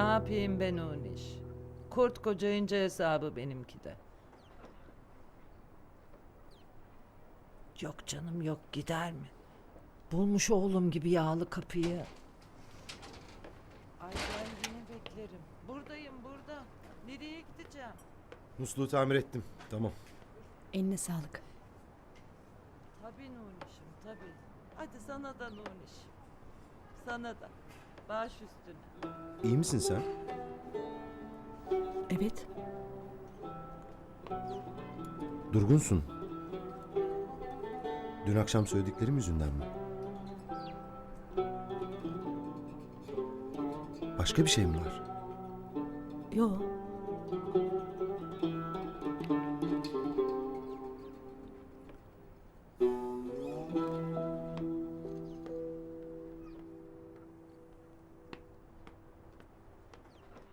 yapayım ben onun iş? Kurt kocayınca hesabı benimki de. Yok canım yok gider mi? Bulmuş oğlum gibi yağlı kapıyı. Ay ben yine beklerim. Buradayım burada. Nereye gideceğim? Musluğu tamir ettim. Tamam. Eline sağlık. Tabii Nuriş'im tabii. Hadi sana da Nuriş. Sana da. Baş üstüne. İyi misin sen? Evet. Durgunsun. Dün akşam söylediklerim yüzünden mi? Başka bir şey mi var? Yo.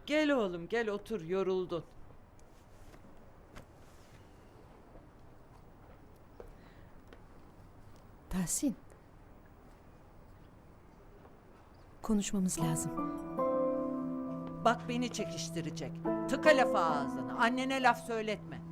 Gel oğlum gel otur yoruldun. Tahsin. Konuşmamız lazım. Bak beni çekiştirecek. Tıka lafı ağzına. Annene laf söyletme.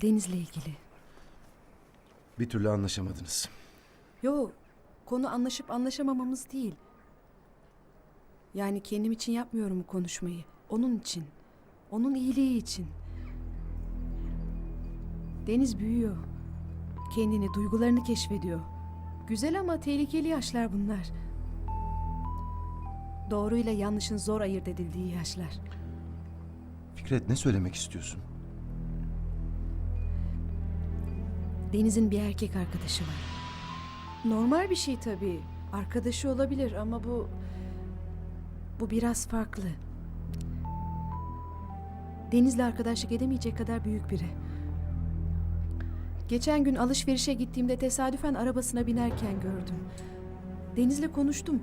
Deniz'le ilgili. Bir türlü anlaşamadınız. Yo. Konu anlaşıp anlaşamamamız değil. Yani kendim için yapmıyorum bu konuşmayı. Onun için. Onun iyiliği için. Deniz büyüyor. Kendini, duygularını keşfediyor. Güzel ama tehlikeli yaşlar bunlar. Doğruyla yanlışın zor ayırt edildiği yaşlar. Fikret ne söylemek istiyorsun? Deniz'in bir erkek arkadaşı var. Normal bir şey tabii. Arkadaşı olabilir ama bu... Bu biraz farklı. Deniz'le arkadaşlık edemeyecek kadar büyük biri. Geçen gün alışverişe gittiğimde tesadüfen arabasına binerken gördüm. Deniz'le konuştum.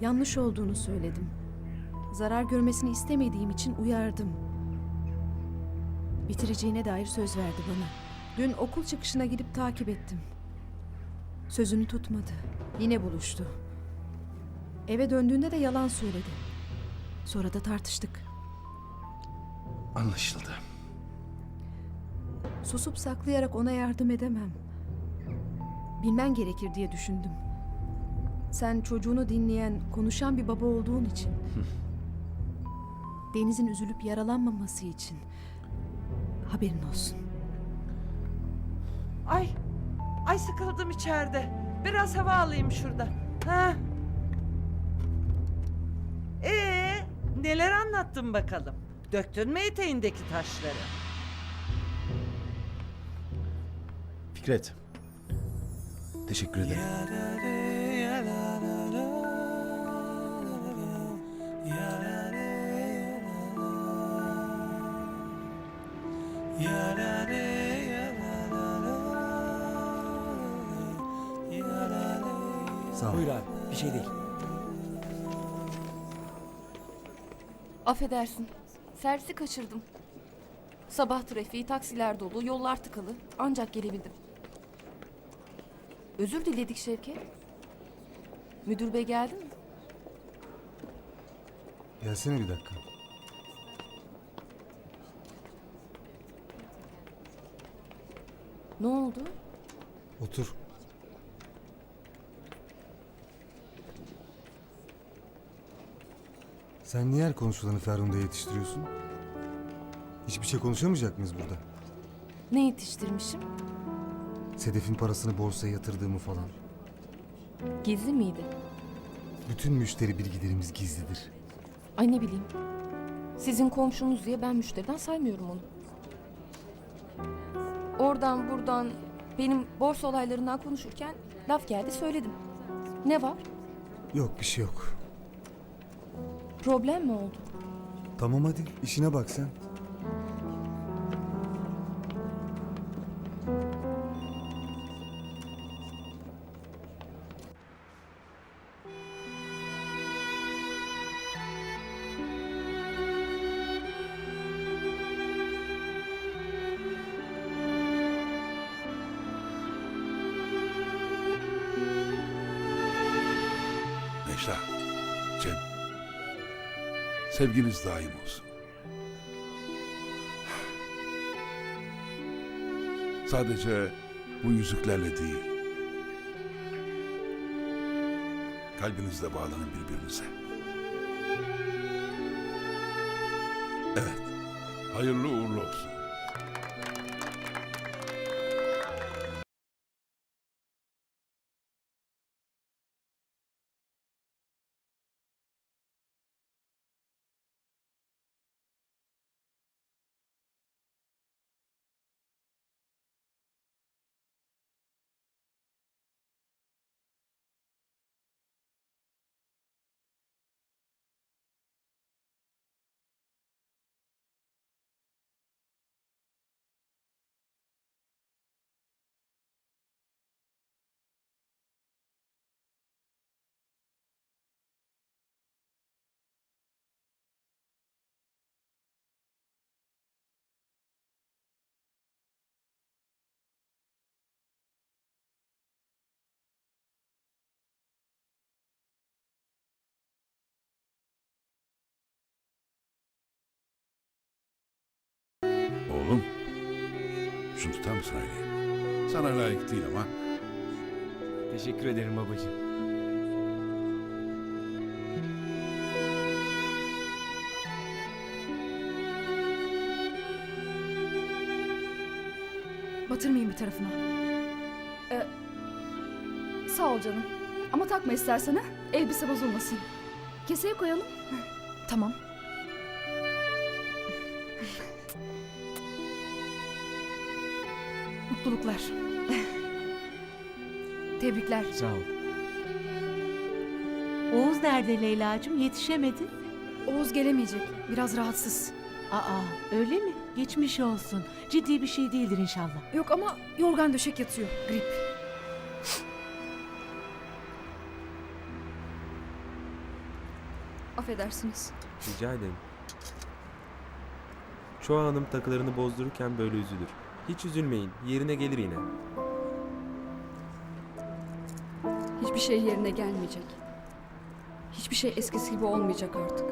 Yanlış olduğunu söyledim. Zarar görmesini istemediğim için uyardım. Bitireceğine dair söz verdi bana. Dün okul çıkışına gidip takip ettim. Sözünü tutmadı. Yine buluştu. Eve döndüğünde de yalan söyledi. Sonra da tartıştık. Anlaşıldı. Susup saklayarak ona yardım edemem. Bilmen gerekir diye düşündüm. Sen çocuğunu dinleyen, konuşan bir baba olduğun için. Deniz'in üzülüp yaralanmaması için. Haberin olsun. Ay. Ay sıkıldım içeride. Biraz hava alayım şurada. Ha. Ee, neler anlattın bakalım? Döktün mü eteğindeki taşları? Fikret. Teşekkür ederim. Sağ ol. Buyur abi bir şey değil. Affedersin. Servisi kaçırdım. Sabah trafiği, taksiler dolu, yollar tıkalı. Ancak gelebildim. Özür diledik Şevket. Müdür bey geldi mi? Gelsene bir dakika. Ne oldu? Otur. Sen niye her konuşulanı Ferhunde'ye yetiştiriyorsun? Hiçbir şey konuşamayacak mıyız burada? Ne yetiştirmişim? Sedef'in parasını borsaya yatırdığımı falan. Gizli miydi? Bütün müşteri bilgilerimiz gizlidir. Ay ne bileyim. Sizin komşunuz diye ben müşteriden saymıyorum onu. Oradan buradan benim borsa olaylarından konuşurken laf geldi söyledim. Ne var? Yok bir şey yok. Problem mi oldu? Tamam hadi işine bak sen. Necla, Cem. Sevginiz daim olsun. Sadece bu yüzüklerle değil. Kalbinizle bağlanın birbirinize. Evet. Hayırlı uğurlu olsun. Şunu tutar mısın Hayriye? Sana layık değil ama. Teşekkür ederim babacığım. Batırmayın bir tarafına. Sağ ol canım. Ama takma istersen ha. Elbise bozulmasın. Keseye koyalım. Tamam. Mutluluklar. Tebrikler. Sağ ol. Oğuz nerede Leyla'cığım? Yetişemedi. Oğuz gelemeyecek. Biraz rahatsız. Aa öyle mi? Geçmiş olsun. Ciddi bir şey değildir inşallah. Yok ama yorgan döşek yatıyor. Grip. Affedersiniz. Rica ederim. Çoğu hanım takılarını bozdururken böyle üzülür. Hiç üzülmeyin. Yerine gelir yine. Hiçbir şey yerine gelmeyecek. Hiçbir şey eskisi gibi olmayacak artık.